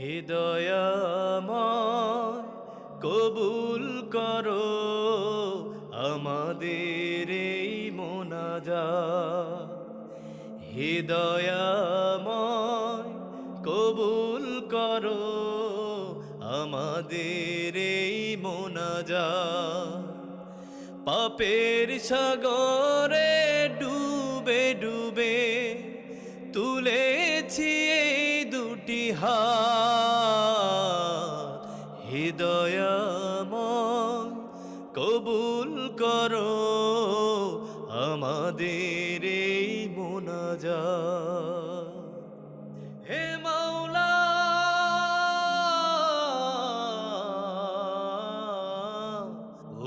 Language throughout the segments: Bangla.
হৃদয়াময় কবুল করো, আমাদের এই মোনাজা হৃদয়াময় কবুল করো, আমাদের এই মোনাজা পাপের সাগরে ডুবে ডুবে তুলেছি হাত হৃদয়াময় কবুল করো আমাদের এই মোনাজা হে মাওলা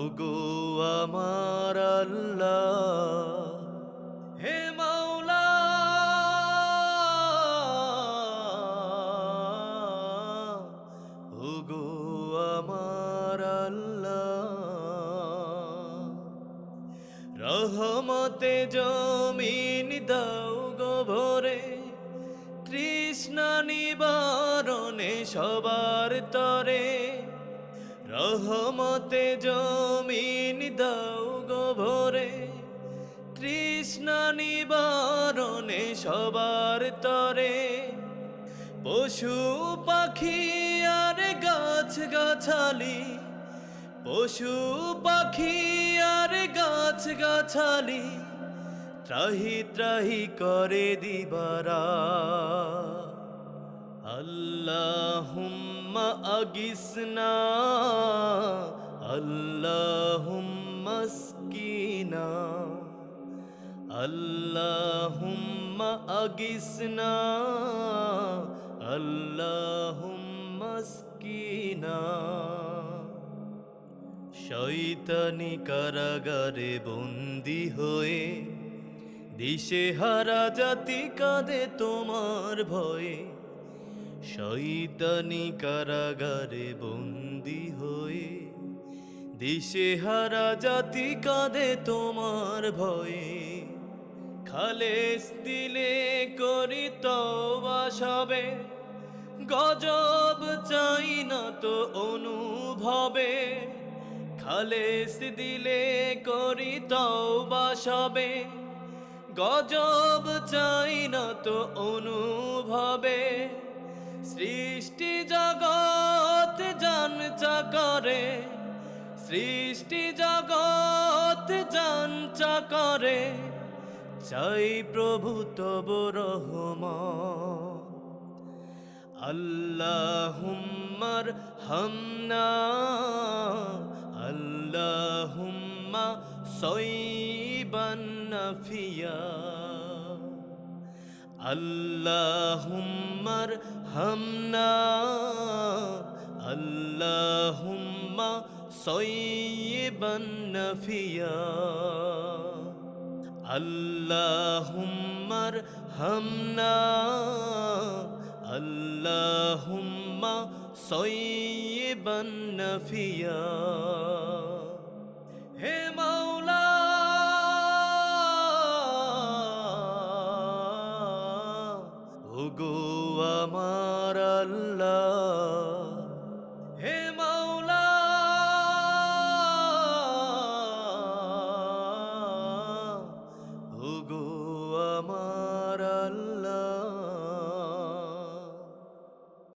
ওগো আমার আল্লাহ। ওগো আমার রহমতে জমিন দাও গো ভরে তৃষ্ণা নিবারণে সবার তরে। রহমতে জমিন দাও গো ভরে তৃষ্ণা নিবারণে সবার তরে। পশু পাখি আর গাছ গাছালি পশু পাখি আর গাছ গাছালি ত্রাহি ত্রাহি করে দিবারা। আল্লাহুম্মা আগিসনা, আল্লাহুম্মা স্কিনা আল্লাহুম্মা আগিসনা আল্লাহুম্মা স্কিনা শৈতানি কারাগারে বন্দি হয়ে দিশে হারা জাতি কাঁদে তোমার ভয়ে। শৈতানি কারাগারে বন্দি হয়ে দিশে হারা জাতি কাঁদে তোমার ভয়ে। খালেস দিলে করি তওবা সবে গজব চাই না তো অনুভবে, খালেস দিলে করি তওবা সবে। গজব চাই না তো অনুভবে, সৃষ্টি জগৎ জানচা করে, সৃষ্টি জগৎ জানচা করে। চাই প্রভু তব রহমান আল্লাহুম্মার হামনা আল্লাহুম্মা সৈবান নাফিয়া আল্লাহুম্মার হামনা আল্লাহুম্মা সৈবান নাফিয়া আল্লাহুম্মার হামনা আল্লাহুম্মা সৈবান নাফিয়া। হে মাওলা ওগো আমার আল্লাহ। হে মাওলা ওগো আমার